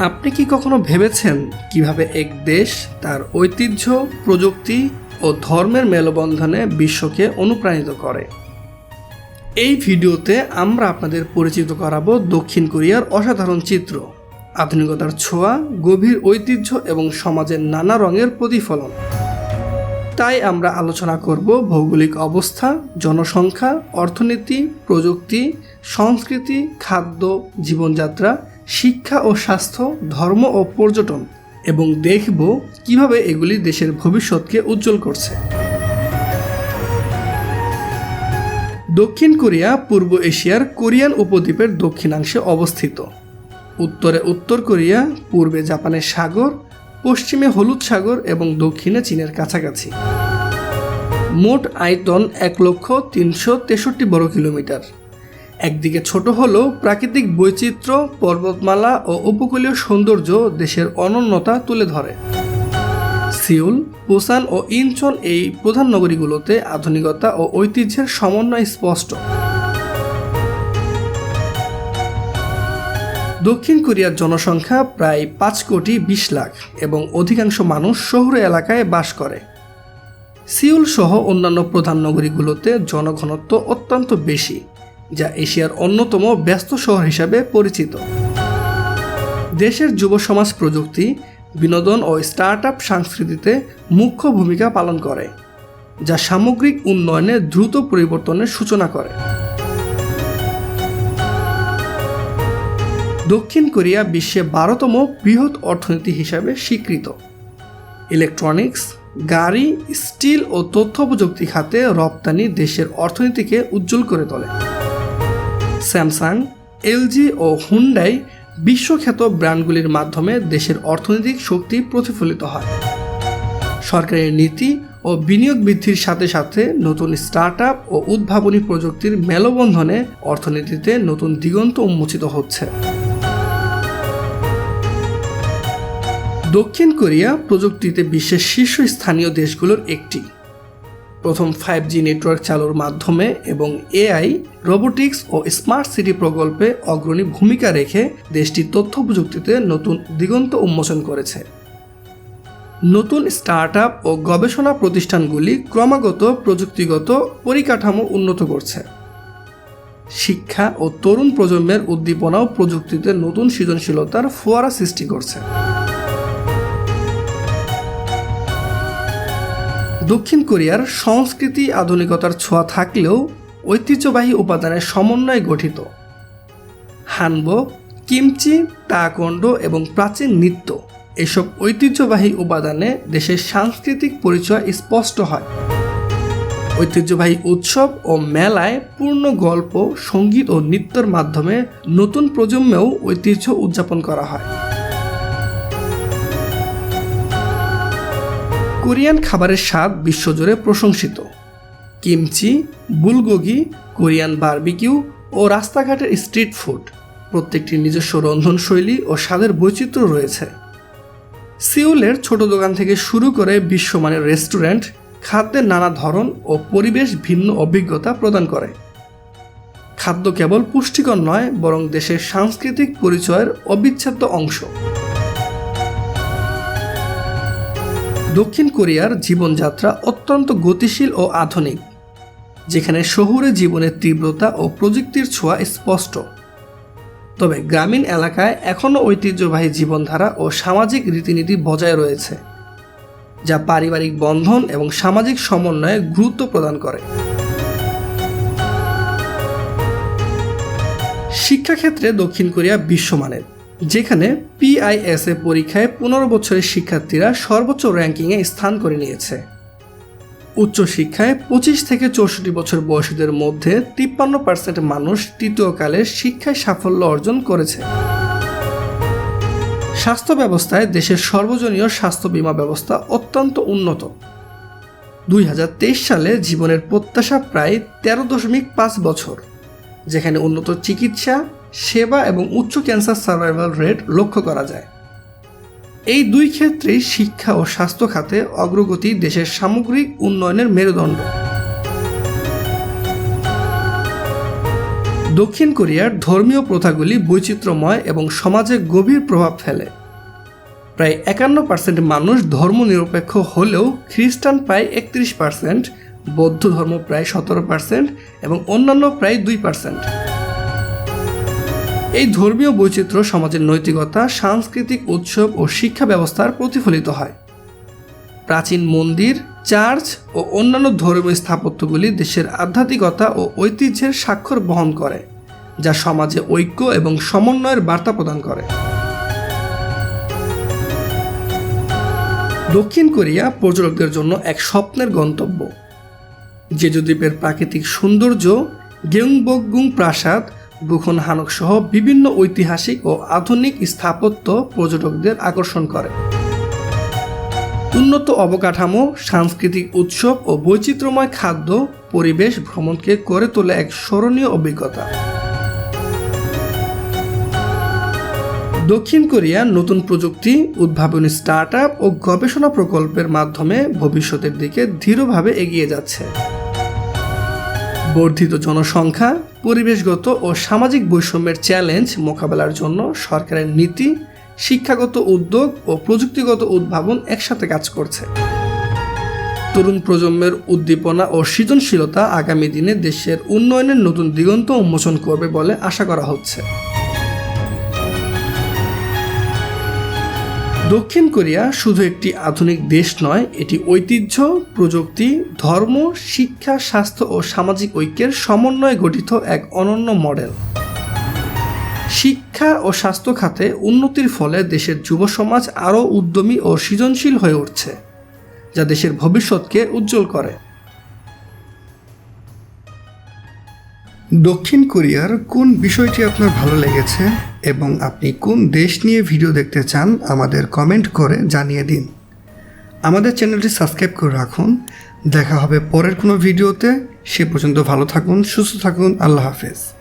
আপনি কি কখনো ভেবেছেন কীভাবে এক দেশ তার ঐতিহ্য, প্রযুক্তি ও ধর্মের মেলবন্ধনে বিশ্বকে অনুপ্রাণিত করে? এই ভিডিওতে আমরা আপনাদের পরিচিত করাবো দক্ষিণ কোরিয়ার অসাধারণ চিত্র, আধুনিকতার ছোঁয়া, গভীর ঐতিহ্য এবং সমাজের নানা রঙের প্রতিফলন। তাই আমরা আলোচনা করব ভৌগোলিক অবস্থা, জনসংখ্যা, অর্থনীতি, প্রযুক্তি, সংস্কৃতি, খাদ্য, জীবনযাত্রা শিক্ষা ও স্বাস্থ্য, ধর্ম ও পর্যটন, এবং দেখব কীভাবে এগুলি দেশের ভবিষ্যৎকে উজ্জ্বল করছে। দক্ষিণ কোরিয়া, পূর্ব এশিয়ার কোরিয়ান উপদ্বীপের দক্ষিণাংশে অবস্থিত। উত্তরে উত্তর কোরিয়া, পূর্বে জাপানের সাগর, পশ্চিমে হলুদ সাগর এবং দক্ষিণে চীনের কাছাকাছি। মোট আয়তন এক লক্ষ তিনশো তেষট্টি বর্গ কিলোমিটার। একদিকে ছোট হলেও প্রাকৃতিক বৈচিত্র্য, পর্বতমালা ও উপকূলীয় সৌন্দর্য দেশের অনন্যতা তুলে ধরে। সিউল, পুসান ও ইনচন এই প্রধান নগরীগুলোতে আধুনিকতা ও ঐতিহ্যের সমন্বয় স্পষ্ট। দক্ষিণ কোরিয়ার জনসংখ্যা প্রায় পাঁচ কোটি বিশ লাখ এবং অধিকাংশ মানুষ শহর এলাকায় বাস করে। সিউল সহ অন্যান্য প্রধান নগরীগুলোতে জনঘনত্ব অত্যন্ত বেশি। যা এশিয়ার অন্যতম ব্যস্ত শহর হিসাবে পরিচিত। দেশের যুব সমাজ প্রযুক্তি, বিনোদন ও স্টার্ট আপ সংস্কৃতিতে মুখ্য ভূমিকা পালন করে, যা সামগ্রিক উন্নয়নে দ্রুত পরিবর্তনের সূচনা করে। দক্ষিণ কোরিয়া বিশ্বে বারোতম বৃহৎ অর্থনীতি হিসাবে স্বীকৃত। ইলেকট্রনিক্স, গাড়ি, স্টিল ও তথ্য প্রযুক্তি খাতে রপ্তানি দেশের অর্থনীতিকে উজ্জ্বল করে তোলে। স্যামসাং, এলজি ও হুন্ডাই বিশ্বখ্যাত ব্র্যান্ডগুলির মাধ্যমে দেশের অর্থনৈতিক শক্তি প্রতিফলিত হয়। সরকারের নীতি ও বিনিয়োগ বৃদ্ধির সাথে সাথে নতুন স্টার্ট ও উদ্ভাবনী প্রযুক্তির মেলবন্ধনে অর্থনীতিতে নতুন দিগন্ত উন্মোচিত হচ্ছে। দক্ষিণ কোরিয়া প্রযুক্তিতে বিশ্বের শীর্ষস্থানীয় দেশগুলোর একটি। প্রথম ফাইভ জি নেটওয়ার্ক চালুর মাধ্যমে এবং এআই রোবোটিক্স ও স্মার্ট সিটি প্রকল্পে অগ্রণী ভূমিকা রেখে দেশটি তথ্য প্রযুক্তিতে নতুন দিগন্ত উন্মোচন করেছে। নতুন স্টার্ট ও গবেষণা প্রতিষ্ঠানগুলি ক্রমাগত প্রযুক্তিগত পরিকাঠামো উন্নত করছে। শিক্ষা ও তরুণ প্রজন্মের উদ্দীপনাও প্রযুক্তিতে নতুন সৃজনশীলতার ফোয়ারা সৃষ্টি করছে। দক্ষিণ কোরিয়ার সংস্কৃতি আধুনিকতার ছোঁয়া থাকলেও ঐতিহ্যবাহী উপাদানের সমন্বয়ে গঠিত। হানবো, কিমচি তাকণ্ড এবং প্রাচীন নৃত্য এসব ঐতিহ্যবাহী উপাদানে দেশের সাংস্কৃতিক পরিচয় স্পষ্ট হয়। ঐতিহ্যবাহী উৎসব ও মেলায় পূর্ণ গল্প, সংগীত ও নৃত্যর মাধ্যমে নতুন প্রজন্মেও ঐতিহ্য উদযাপন করা হয়। কোরিয়ান খাবারের স্বাদ বিশ্বজুড়ে প্রশংসিত। কিমচি, বুলগোগি, কোরিয়ান বার্বিকিউ ও রাস্তাঘাটের স্ট্রিট ফুড প্রত্যেকটি নিজস্ব রন্ধনশৈলী ও স্বাদের বৈচিত্র্য রয়েছে। সিউলের ছোট দোকান থেকে শুরু করে বিশ্বমানের রেস্টুরেন্ট খাদ্যের নানা ধরন ও পরিবেশ ভিন্ন অভিজ্ঞতা প্রদান করে। খাদ্য কেবল পুষ্টিকর নয়, বরং দেশের সাংস্কৃতিক পরিচয়ের অবিচ্ছেদ্য অংশ। দক্ষিণ কোরিয়ার জীবনযাত্রা অত্যন্ত গতিশীল ও আধুনিক, যেখানে শহুরে জীবনের তীব্রতা ও প্রযুক্তির ছোঁয়া স্পষ্ট। তবে গ্রামীণ এলাকায় এখনও ঐতিহ্যবাহী জীবনধারা ও সামাজিক রীতিনীতি বজায় রয়েছে, যা পারিবারিক বন্ধন এবং সামাজিক সমন্বয়ে গুরুত্ব প্রদান করে। শিক্ষাক্ষেত্রে দক্ষিণ কোরিয়া বিশ্বমানের। যেখানে পিআইএসএ পরীক্ষায় পনেরো বছরের শিক্ষার্থীরা সর্বোচ্চ র্যাঙ্কিংয়ে স্থান করে নিয়েছে। উচ্চশিক্ষায় পঁচিশ থেকে চৌষট্টি বছর বয়সীদের মধ্যে তিপ্পান্ন পার্সেন্ট মানুষ তৃতীয়কালের শিক্ষায় সাফল্য অর্জন করেছে। স্বাস্থ্য ব্যবস্থায় দেশের সর্বজনীয় স্বাস্থ্য বীমা ব্যবস্থা অত্যন্ত উন্নত। দুই হাজার তেইশ সালে জীবনের প্রত্যাশা প্রায় তেরো দশমিক পাঁচ বছর, যেখানে উন্নত চিকিৎসা সেবা এবং উচ্চ ক্যান্সার সার্ভাইভাল রেট লক্ষ্য করা যায়। এই দুই ক্ষেত্রেই শিক্ষা ও স্বাস্থ্য খাতে অগ্রগতি দেশের সামগ্রিক উন্নয়নের মেরুদণ্ড। দক্ষিণ কোরিয়ার ধর্মীয় প্রথাগুলি বৈচিত্র্যময় এবং সমাজে গভীর প্রভাব ফেলে। প্রায় একান্ন পার্সেন্ট মানুষ ধর্মনিরপেক্ষ হলেও খ্রিস্টান প্রায় একত্রিশ পার্সেন্ট বৌদ্ধ ধর্ম প্রায় সতেরো পার্সেন্ট এবং অন্যান্য প্রায় দুই পার্সেন্ট এই ধর্মীয় বৈচিত্র্য সমাজের নৈতিকতা, সাংস্কৃতিক উৎসব ও শিক্ষা ব্যবস্থার প্রতিফলিত হয়। প্রাচীন মন্দির, চার্চ ও অন্যান্য ধর্মীয় স্থাপত্যগুলি দেশের আধ্যাত্মিকতা ও ঐতিহ্যের স্বাক্ষর বহন করে, যা সমাজে ঐক্য এবং সমন্বয়ের বার্তা প্রদান করে। দক্ষিণ কোরিয়া পর্যটকদের জন্য এক স্বপ্নের গন্তব্য। জেজু দ্বীপের প্রাকৃতিক সৌন্দর্য গেংবগুং প্রাসাদ বুখন হানক সহ বিভিন্ন ঐতিহাসিক ও আধুনিক স্থাপত্য পর্যটকদের আকর্ষণ করে। উন্নত অবকাঠামো, সাংস্কৃতিক উৎসব ও বৈচিত্র্যময় খাদ্য পরিবেশ ভ্রমণকে করে তোলে এক স্মরণীয় অভিজ্ঞতা। দক্ষিণ কোরিয়া নতুন প্রযুক্তি, উদ্ভাবনী স্টার্ট ও গবেষণা প্রকল্পের মাধ্যমে ভবিষ্যতের দিকে দৃঢ়ভাবে এগিয়ে যাচ্ছে। বর্ধিত জনসংখ্যা, পরিবেশগত ও সামাজিক বৈষম্যের চ্যালেঞ্জ মোকাবেলার জন্য সরকারের নীতি, শিক্ষাগত উদ্যোগ ও প্রযুক্তিগত উদ্ভাবন একসাথে কাজ করছে। তরুণ প্রজন্মের উদ্দীপনা ও সৃজনশীলতা আগামী দিনে দেশের উন্নয়নের নতুন দিগন্ত উন্মোচন করবে বলে আশা করা হচ্ছে। দক্ষিণ কোরিয়া শুধু একটি আধুনিক দেশ নয়, এটি ঐতিহ্য, প্রযুক্তি, ধর্ম, শিক্ষা, স্বাস্থ্য ও সামাজিক ঐক্যের সমন্বয়ে গঠিত এক অনন্য মডেল। শিক্ষা ও স্বাস্থ্য খাতে উন্নতির ফলে দেশের যুব সমাজ আরও উদ্যমী ও সৃজনশীল হয়ে উঠছে, যা দেশের ভবিষ্যৎকে উজ্জ্বল করে। দক্ষিণ কোরিয়ার কোন বিষয়টি আপনার ভালো লেগেছে এবং আপনি কোন দেশ নিয়ে ভিডিও দেখতে চান আমাদের কমেন্ট করে জানিয়ে দিন। আমাদের চ্যানেলটি সাবস্ক্রাইব করে রাখুন। দেখা হবে পরের কোনো ভিডিওতে। সে পর্যন্ত ভালো থাকুন, সুস্থ থাকুন। আল্লাহ হাফেজ।